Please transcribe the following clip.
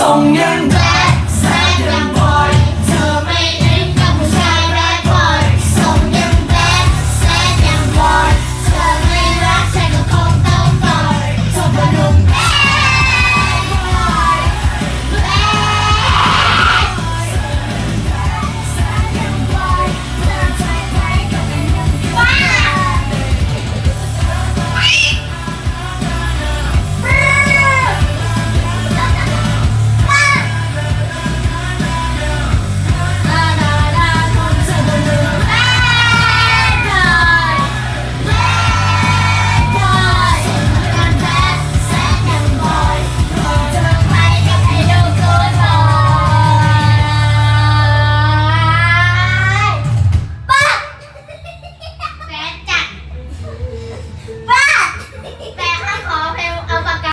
ส่งยังไง